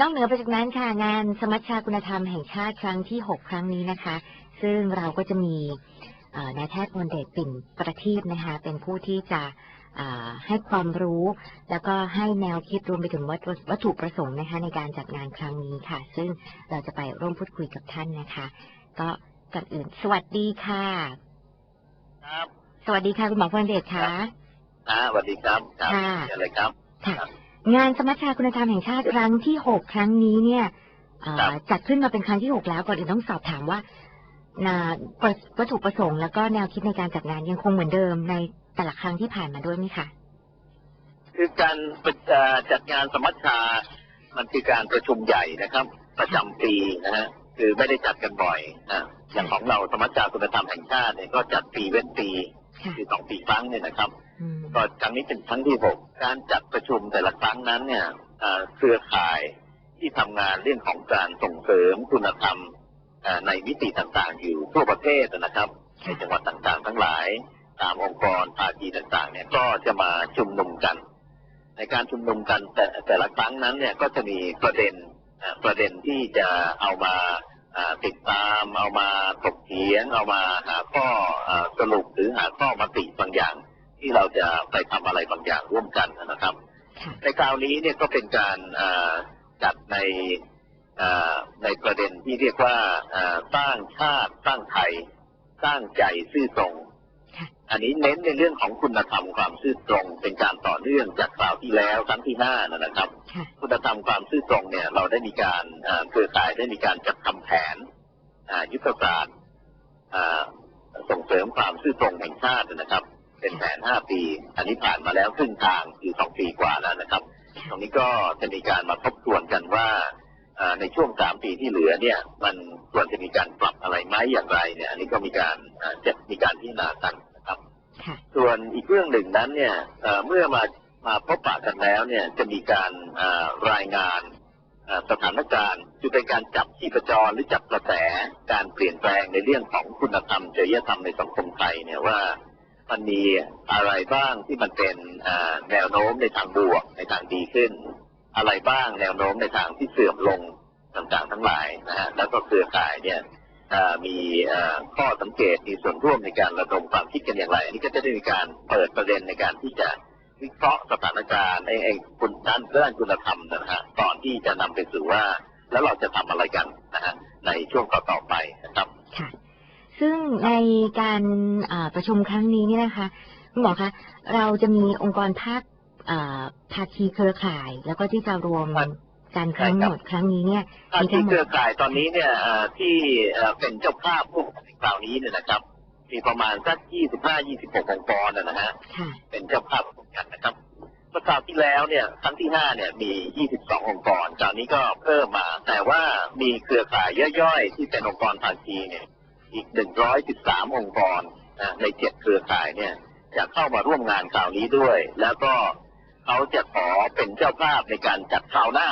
นอกเหนือไปจากนั้นค่ะงานสมัชชาคุณธรรมแห่งชาติครั้งที่ 6 ครั้งนี้นะคะ ซึ่งเราก็จะมีเอ่อนายแพทย์พลเดชปิ่นประทีปนะคะ เป็นผู้ที่จะอ่าให้ความรู้ แล้วก็ให้แนวคิดรวมไปถึงวัตถุวัตถุประสงค์นะคะ ในการจัดงานครั้งนี้ค่ะ ซึ่งเราจะไปร่วมพูดคุยกับท่านนะคะ ก็ก่อนอื่น สวัสดีค่ะ ครับ สวัสดีค่ะคุณหมอพลเดชค่ะอ่าสวัสดีครับครับค่ะมีอะไรครับค่ะ งานสมัชชาคุณธรรมแห่งชาติครั้งที่หกครั้งนี้เนี่ยเอ่อครับจัดขึ้นมาเป็นครั้งที่หกแล้วก่อนอื่นต้องสอบถามว่านาวัตถุประสงค์แล้วก็แนวคิดในการจัดงานยังคงเหมือนเดิมในแต่ละครั้งที่ผ่านมาด้วยไหมคะคือการเอ่อจัดงานสมัชชา มันคือการประชุมใหญ่นะครับ ประจำปีนะฮะคือไม่ได้จัดกันบ่อยนะอย่างของเราสมัชชาคุณธรรมแห่งชาติเนี่ยก็จัดปีเว้นปีค่ะคือสองปีครั้งเนี่ยนะครับอืม ก็ครั้งนี้เป็นครั้งที่หกการจัดประชุมแต่ละครั้งนั้นเนี่ยเอ่อครือข่ายที่ทำงานเรื่องของการส่งเสริมคุณธรรมในมิติต่างๆ อยู่ทั่วประเทศนะครับในจังหวัดต่างๆ ทั้งหลาย ตามองค์กรภาคีต่างๆ เนี่ยก็จะมาชุมนุมกัน ในการชุมนุมกันแต่แต่ละครั้งนั้นเนี่ยก็จะมีประเด็นประเด็นที่จะเอามาติดตามเอามาถกเถียงเอามาหาข้อสรุปหรือหาข้อมติบางอย่าง ที่เราจะไปทำอะไรบางอย่างร่วมกันนะครับค่ะในคราวนี้เนี่ยก็เป็นการอ่าจัดในอ่าในประเด็นที่เรียกว่าอ่าสร้างชาติสร้างไทย สร้างใจซื่อตรงค่ะอันนี้เน้นในเรื่องของคุณธรรมความซื่อตรง เป็นการต่อเนื่องจากคราวที่แล้วครั้งที่ห้านะนะครับค่ะคุณธรรมความซื่อตรงเนี่ย เราได้มีการอ่าเครือข่ายได้มีการจัดทำแผนอ่ายุทธศาสตร์อ่าส่งเสริมความซื่อตรงแห่งชาตินะครับ เป็นแผนห้าปี อันนี้ผ่านมาแล้วครึ่งทางคือสองปีกว่าแล้วนะครับ ตรงนี้ก็จะมีการมาทบทวนกันว่าอ่าในช่วงสามปีที่เหลือเนี่ย มันควรจะมีการปรับอะไรไหมอย่างไรเนี่ย อันนี้ก็มีการอ่าจะมีการพิจารณากันนะครับค่ะส่วนอีกเรื่องหนึ่งนั้นเนี่ยเอ่อเมื่อมามาพบปะกันแล้วเนี่ยจะมีการอ่ารายงานอ่าสถานการณ์คือเป็นการจับชีพจรหรือจับกระแสการเปลี่ยนแปลงในเรื่องของคุณธรรมจริยธรรมในสังคมไทยเนี่ยว่า มันมีอะไรบ้างที่มันเป็นแนวโน้มในทางบวกในทางดีขึ้น อะไรบ้างแนวโน้มในทางที่เสื่อมลงต่างๆทั้งหลายนะฮะแล้วก็เครือข่ายเนี่ยมีข้อสังเกตมีส่วนร่วมในการระดมความคิดกันอย่างไรอันนี้ก็จะได้มีการเปิดประเด็นในการที่จะวิเคราะห์สถานการณ์ไอ้ไอ้คุณด้านด้านคุณธรรมนะฮะก่อนที่จะนำไปสู่ว่า แล้วเราจะทำอะไรกันนะฮะในช่วงต่อๆไป ซึ่งในการอ่าประชุมครั้งนี้เนี่ยนะคะคุณหมอคะเราจะมีองค์กรภาคอ่าภาคีเครือข่าย แล้วก็ที่จะรวมครับการครั้งใช่ครับหมดครั้งนี้เนี่ยภามีคีทั้งหมเครืดอข่ายตอนนี้เนี่ยอ่าที่เอ่อเป็นเจ้าภาพพวกคราวนี้เนี่ยนะครับ มีประมาณสัก 25-26 องค์กรนะนะฮะค่ะเป็นเจ้าภาพร่วมกันนะครับเมื่อคราวที่แล้วเนี่ยครั้งที่ห้าเนี่ยมี 22 องค์กรคราวนี้ก็เพิ่มมา แต่ว่ามีเครือข่ายย่อยๆ ที่เป็นองค์กรภาคีเนี่ย อีก 113 องค์กรนะในเจ็ดเครือข่ายเนี่ยจะเข้ามาร่วมงานคราวนี้ด้วย แล้วก็เขาจะขอเป็นเจ้าภาพในการจัดคราวหน้า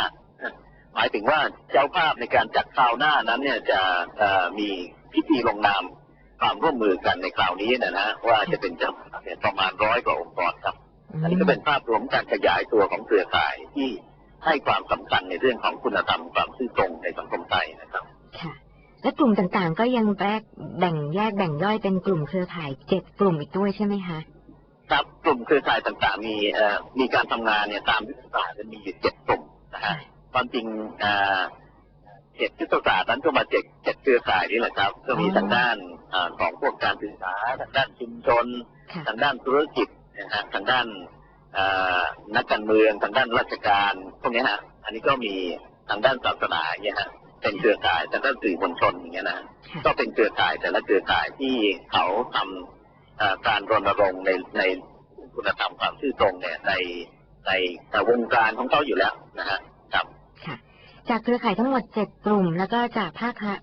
หมายถึงว่าเจ้าภาพในการจัดคราวหน้านั้นเนี่ยจะมีพิธีลงนามความร่วมมือกันในคราวนี้นะนะว่าจะเป็นเจ้าภาพเนี่ยประมาณร้อยกว่าองค์กรครับ อันนี้ก็เป็นภาพรวมการขยายตัวของเครือข่ายที่ให้ความสำคัญในเรื่องของคุณธรรมความซื่อตรงในสังคมไทยนะครับค่ะ และกลุ่มต่างๆ ก็ยังแยกแบ่งแยกแบ่งย่อยเป็นกลุ่มเครือข่ายเจ็ดกลุ่มอีกด้วยใช่ไหมคะ ครับกลุ่มเครือข่ายต่างๆ มีเอ่อมีการทำงานเนี่ยตามยุทธศาสตร์จะมีอยู่เจ็ดกลุ่มนะฮะความจริงเอ่อเจ็ดยุทธศาสตร์นั้นก็มาเจ็ดเจ็ดเครือข่ายนี่แหละครับ ก็มีอ๋อทางด้านอ่าของพวกการศึกษาทางด้านชุมชนค่ะทางด้านธุรกิจนะฮะทางด้านเอ่อนักการเมืองทางด้านราชการพวกเนี้ยฮะอันนี้ก็มีทางด้านศาสนาอย่างเงี้ยฮะ เป็นเครือข่ายทางด้านสื่อมวลชนอย่างเงี้ยนะค่ะก็เป็นเครือข่ายแต่ละเครือข่ายที่เขาทำเอ่อการรณรงค์ในในคุณธรรมความซื่อตรงเนี่ยในในในวงการของเขาอยู่แล้วนะฮะครับค่ะจากเครือข่ายทั้งหมดเจ็ดกลุ่ม แล้วก็จากภาคภา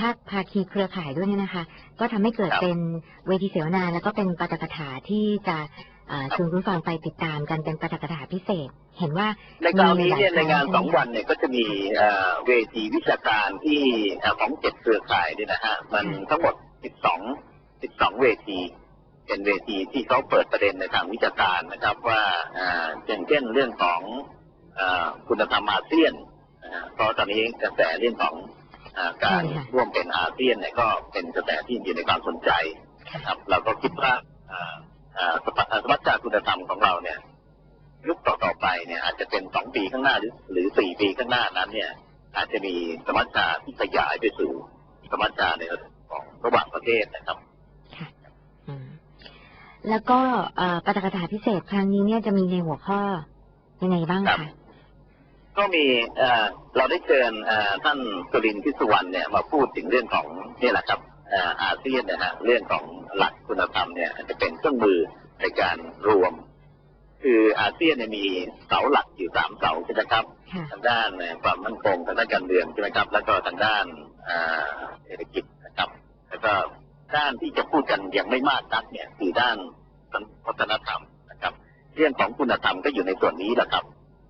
ภาคภาคีเครือข่ายด้วยเนี่ยนะคะ ก็ทำให้เกิดครับเป็นเวทีเสวนา แล้วก็เป็นปาฐกถาที่จะเอ่อครับ ชวนคุณฟังไปติดตามกันเป็นปาฐกถาพิเศษ เห็นว่าในคราวนี้เนี่ยมีในหลายงานครั้งสองวันเนี่ยก็จะมีเอ่อเวทีวิชาการที่เอ่อของเจ็ดเครือข่ายเนี่ยนะฮะมันทั้งหมดสิบสองสิบสองเวที เป็นเวทีที่เขาเปิดประเด็นในทางวิชาการนะครับ ว่าอ่าอย่างเช่นเรื่องของอ่าคุณธรรมอาเซียนนะฮะนะเพราะตอนนี้กระแสเรื่องของอาการใช่ค่ะร่วมเป็นอาเซียนเนี่ยก็เป็นกระแสที่อยู่ในความสนใจนะครับเราก็คิดว่า อ่าอ่าสภาสมัชชาคุณธรรมของเราเนี่ยยุคต่อๆไปเนี่ยอาจจะเป็นสองปีข้างหน้าหรือหรือสี่ปีข้างหน้านั้นเนี่ย อาจจะมีสมัชชาที่ขยายไปสู่สมัชชาในระดับของระหว่างประเทศนะครับอืมแล้วก็เอ่อปาฐกถาพิเศษครั้งนี้เนี่ยจะมีในหัวข้อยังไงบ้างครัคะบก็มีเอ่อเราได้เชิญเอ่อท่านสุรินทร์พิสุวรรณเนี่ยมาพูดถึงเรื่องของนี่แหละครับเอ่ออาเซียนนะฮะเรื่องของหลักคุณธรรมเนี่ยจะเป็นเครื่องมือในการรวม คืออาเซียนเนี่ยมีเสาหลักอยู่สามเสาใช่ไหมครับค่ะทางด้านเอ่อความมั่นคงทางด้านการเมืองใช่ไหมครับ แล้วก็ทางด้านอ่าเศรษฐกิจนะครับ แล้วก็ด้านที่จะพูดกันยังไม่มากนักเนี่ยคือด้านวัฒนธรรมนะครับ เรื่องของคุณธรรมก็อยู่ในส่วนนี้แหละครับ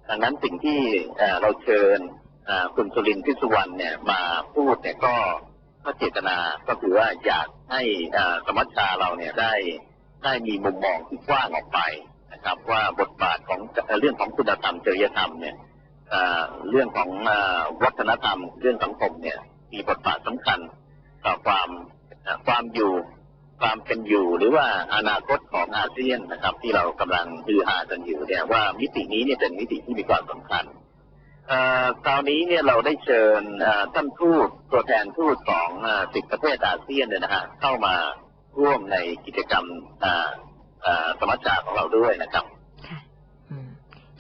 ดังนั้นสิ่งที่เอ่อเราเชิญเอ่อคุณสุรินทร์พิสุวรรณเนี่ยมาพูดเนี่ยก็ ก็เจตนาก็คือว่าอยากให้สมัชชาเราเนี่ยได้ได้มีมุมมองที่กว้างออกไปนะครับ ว่าบทบาทของเรื่องของคุณธรรมจริยธรรมเนี่ยเรื่องของวัฒนธรรม เรื่องสังคมเนี่ยมีบทบาทสำคัญต่อความความอยู่ความเป็นอยู่หรือว่าอนาคตของอาเซียนนะครับ ที่เรากำลังฮือฮากันอยู่เนี่ยว่ามิตินี้เนี่ยเป็นมิติที่มีความสำคัญ คราวนี้เนี่ยเราได้เชิญเอ่อท่านทูตตัวแทนทูตของสิบประเทศอาเซียนเนี่ยนะฮะเข้ามาร่วมในกิจกรรมเอ่อเอ่อสมัชชาของเราด้วยนะครับค่ะอืม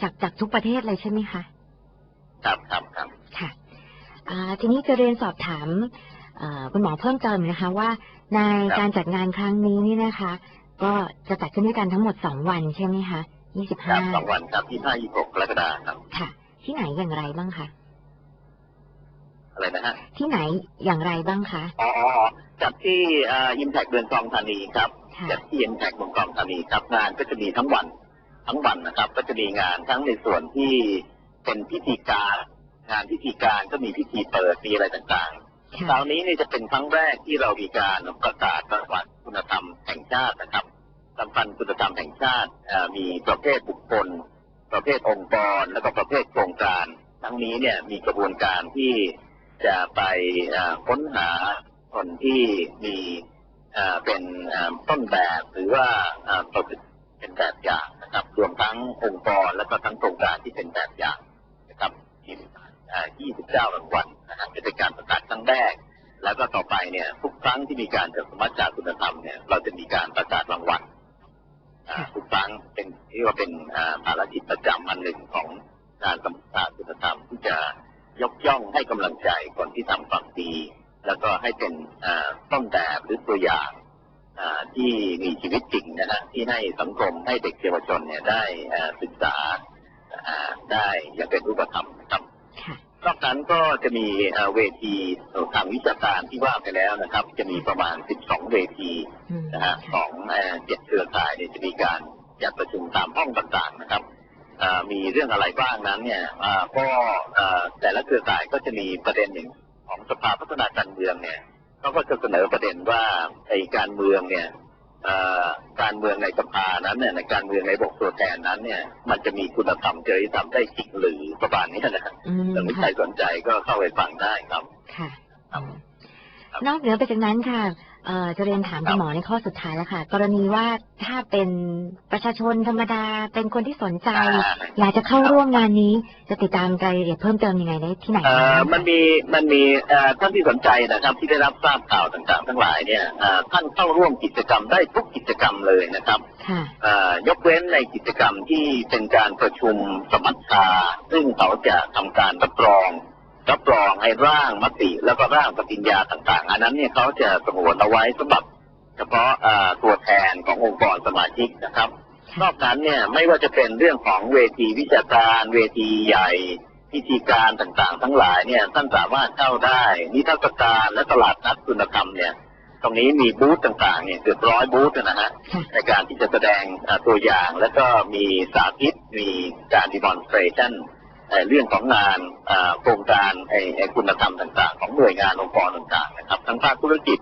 จากจากทุกประเทศเลยใช่ไหมคะครับครับครับค่ะอ่าทีนี้จะเรียนสอบถามเอ่อคุณหมอเพิ่มเติมนะคะว่าในการจัดงานครั้งนี้นี่นะคะ ก็จะจัดขึ้นด้วยกันทั้งหมดสองวันใช่ไหมคะยี่สิบครัห้าบสองวันครับที่ห้ายี่หกกรกฎาคมครับค่ะ ที่ไหนอย่างไรบ้างคะอะไรนะฮะที่ไหนอย่างไรบ้างคะอ๋ออ๋ออ๋อจัดที่อิมแพกเดือนทองธานีครับค่ะจัดที่อิมแพกเมืองทองธานีครับงานก็จะมีทั้งวันทั้งวันนะครับ ก็จะมีงานทั้งในส่วนที่เป็นพิธีการงานพิธีการก็มีพิธีเปิดมีอะไรต่างๆค่ะคราวนี้นี่จะเป็นครั้งแรกที่เรามีการประกาศประวัติคุณธรรมแห่งชาตินะครับสัมพันธ์คุณธรรมแห่งชาติเอ่อมีประเภทบุคคล ประเภทองค์กรแล้วก็ประเภทโครงการ ทั้งนี้เนี่ยมีกระบวนการที่จะไปค้นหาคนที่มีเป็นต้นแบบหรือว่าเอ่อประพฤติเป็นแบบอย่างนะครับรวมทั้งองค์กรแล้วก็ทั้งโครงการที่เป็นแบบอย่างนะครับที่29รางวัลนะฮะจะเป็นการประกาศครั้งแรก แล้วก็ต่อไปเนี่ยทุกครั้งที่มีการจัดสมัชชาคุณธรรมเนี่ยเราจะมีการประกาศรางวัล ทุกครั้งเป็นที่ว่าเป็นอาภารกิจประจำอันหนึ่งของการสมัชชาคุณธรรมที่จะยกย่องให้กำลังใจคนที่ทำความดี แล้วก็ให้เป็นต้นแบบหรือตัวอย่างที่มีชีวิตจริงนะฮะที่ให้สังคมให้เด็กเยาวชนเนี่ยได้ศึกษาได้อย่างเป็นรูปธรรมครับ นอกนั้นก็จะมีเอ่อเวทีทางวิชาการที่ว่าไปแล้วนะครับ จะมีประมาณ 12 เวทีอืมนะฮะของเอ่อเจ็ดเครือข่ายเนี่ยจะมีการจัดประชุมตามห้องต่างๆนะครับเอ่อมีเรื่องอะไรบ้างนั้นเนี่ยเอ่อก็เอ่อแต่ละเครือข่ายก็จะมีประเด็นหนึ่งของสภาพัฒนาการเมืองเนี่ยเขาก็จะเสนอประเด็นว่าไอ้การเมืองเนี่ยเอ่อ การเมืองในสภานั้นเนี่ยในการเมืองในระบบตัวแทนนั้นเนี่ย มันจะมีคุณธรรมจริยธรรมได้จริงหรือประมาณนี้นะครับอืมถ้าใครค่ะสนใจก็เข้าไปฟังได้ครับค่ะครับอืมครับนอกเหนือไปจากนั้นค่ะ เอ่อจะเรียนถามครัคุบณหมอในข้อสุดท้ายแล้วค่ะ กรณีว่าถ้าเป็นประชาชนธรรมดาเป็นคนที่สนใจ อ่า อยากจะเข้าร่วมงานนี้ จะติดตามรายละเอียดเพิ่มเติมยังไงได้ที่ไหนเอ่บ้างอคะมันมีมันมีเอ่อท่านที่สนใจนะครับที่ได้รับทราบข่าวต่างๆ ทั้งหลายเนี่ยเอ่อท่านเข้าร่วมกิจกรรมได้ทุกกิจกรรมเลยนะครับค่ะ เอ่อยกเว้นในกิจกรรมที่เป็นการประชุมสมัชชาซึ่งเขาจะทำการรับรอง รับรองให้ร่างมติแล้วก็ร่างปฏิญญาต่าง ๆ อันนั้นเนี่ยเขาจะสงวนเอาไว้สำหรับ เฉพาะเอ่อตัวแทนขององค์กรสมาชิกนะครับ นอกนั้นเนี่ยไม่ว่าจะเป็นเรื่องของเวทีวิชาการเวทีใหญ่พิธีการต่างๆ ทั้งหลายเนี่ยท่านสามารถเข้าได้ นิทรรศการและตลาดนัดคุณธรรมเนี่ยตรงนี้มีบูธต่างๆเนี่ยเกือบร้อยบูธนะฮะค่ะในการที่จะแสดงอ่าตัวอย่าง แล้วก็มีสาธิตมีการดีมอนสเตรชัน เรื่องของงานโครงการไอไอคุณธรรมต่าง ๆ ของหน่วยงานองค์กรต่างๆนะครับ ทั้งภาคธุรกิจ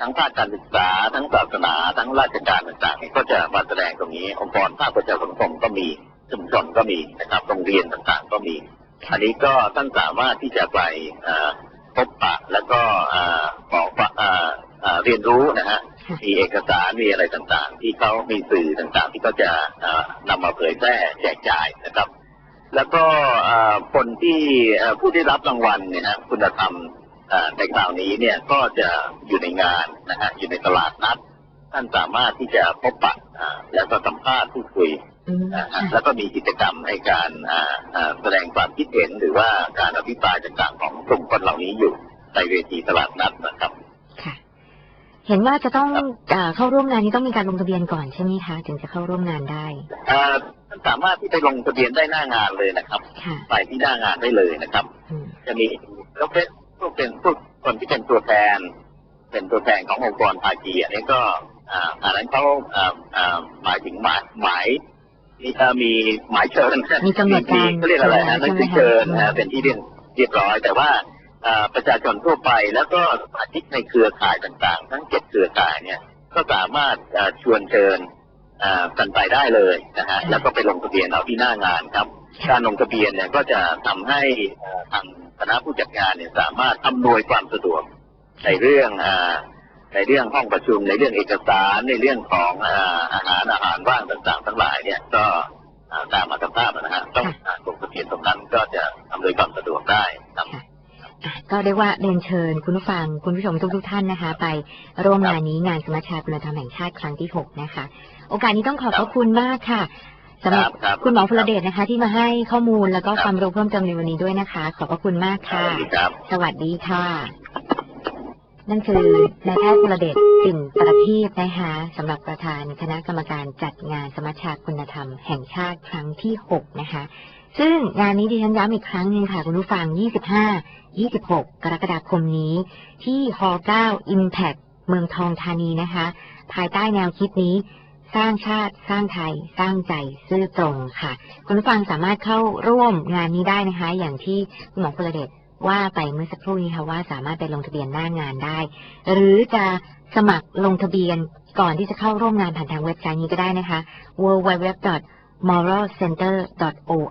ทั้งภาคการศึกษา ทั้งศาสนา ทั้งราชการต่างๆก็จะมาแสดงตรงนี้ องค์กรภาคประชาสังคมก็มีชุมชนก็มีนะครับโรงเรียนต่างๆ ก็มี อันนี้ก็ท่านสามารถที่จะไปพบปะแล้วก็บอกว่าเรียนรู้นะฮะมีเอกสารมีอะไรต่างๆ ที่เขามีสื่อต่างๆ ที่เขาจะอ่านำมาเผยแพร่แจกจ่ายนะครับ แล้วก็อ่าคนที่อ่าผู้ได้รับรางวัลเนี่ยฮะคุณธรรมอ่าในคราวนี้เนี่ยก็จะอยู่ในงานนะฮะอยู่ในตลาดนัดท่านสามารถที่จะพบปะอ่าแล้วก็สัมภาษณ์พูดคุยอืมนะฮะค่ะแล้วก็มีกิจกรรมในการอ่าอ่าแสดงความคิดเห็นหรือว่าการอภิปรายต่างๆของกลุ่มคนเหล่านี้อยู่ในเวทีตลาดนัดนะครับค่ะ เห็นว่าจะต้องครับเอ่อเข้าร่วมงานนี้ต้องมีการลงทะเบียนก่อนใช่ไหมคะถึงจะเข้าร่วมงานได้อ่าท่านสามารถที่ไปลงทะเบียนได้หน้างานเลยนะครับค่ะไปที่หน้างานได้เลยนะครับ อืมจะมีก็เป็นพวกเป็นพวกคนที่เป็นตัวแทน เป็นตัวแทนขององค์กรภาคีอันนี้ก็อ่าอันนั้นเขาอ่าอ่าหมายถึงหมายหมายมีเอ่อมีหมายเชิญมีกำหนดการเขาเรียกอะไรฮะใช่นั่นไหมคือคะเชิญอืมนะฮะเป็นที่เรียบเรียบร้อย แต่ว่าอ่า ประชาชนทั่วไป แล้วก็สมาชิกในเครือข่ายต่างๆ ทั้งเจ็ดเครือข่ายเนี่ยก็สามารถอ่าชวนเชิญอ่ากันไปได้เลยนะฮะแล้วก็ไปลงทะเบียนเอาที่หน้างานครับ การลงทะเบียนเนี่ยก็จะทำให้เอ่อทางคณะผู้จัดงานเนี่ยสามารถอำนวยความสะดวกในเรื่องอ่าในเรื่องห้องประชุมในเรื่องเอกสารในเรื่องของอ่าอาหารอาหารว่างต่างๆ ทั้งหลายเนี่ยก็อ่าตามมาตรภาพนะฮะต้องอ่าลงทะเบียนตรงนั้นก็จะอำนวยความสะดวกได้ครับอะ ก็เรียกว่าเรียนเชิญคุณผู้ฟังคุณผู้ชมทุกๆท่านนะคะ ไปร่วมงานนี้งานสมัชชาคุณธรรมแห่งชาติครั้งที่หกนะคะ โอกาสนี้ต้องขอบพระคุณมากค่ะสำหรับครับคุณหมอพลเดชนะคะ ที่มาให้ข้อมูลแล้วก็ครับความรู้เพิ่มเติมในวันนี้ด้วยนะคะ ขอบพระคุณมากสค่ะวัสดีครับสวัสดีค่ะ นั่นคือนายแพทย์พลเดชปิ่นประทีปนะคะสำหรับประธานคณะกรรมการจัดงานสมัชชาคุณธรรมแห่งชาติครั้งที่6นะคะ ซึ่งงานนี้ดิฉันย้ำอีกครั้งหนึ่งค่ะ คุณผู้ฟัง 25 26 กรกฎาคมนี้ ที่ฮอ9 Impact เมืองทองธานีนะคะ ภายใต้แนวคิดนี้ สร้างชาติสร้างไทย สร้างใจซื่อตรงค่ะ คุณผู้ฟังสามารถเข้าร่วมงานนี้ได้นะคะ อย่างที่คุณหมอพลเดชว่าไปเมื่อสักครู่นี้ค่ะว่าสามารถไปลงทะเบียนหน้างานได้ หรือจะสมัครลงทะเบียนก่อนที่จะเข้าร่วมงานผ่านทางเว็บไซต์นี้ก็ได้นะคะ www moralcenter.or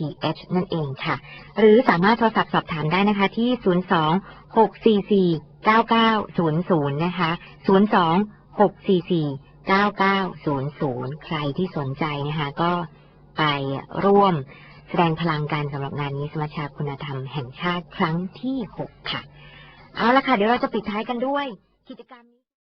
TH นั่นเองค่ะ หรือสามารถโทรศัพท์สอบถามได้นะคะที่ 02 644 9900 นะคะ 02 644 9900 ใครที่สนใจนะคะ ก็ไปร่วมแสดงพลังกันสำหรับงานนี้สมัชชาคุณธรรมแห่งชาติครั้งที่ 6 ค่ะ เอาละค่ะ เดี๋ยวเราจะปิดท้ายกันด้วย กิจกรรมนี้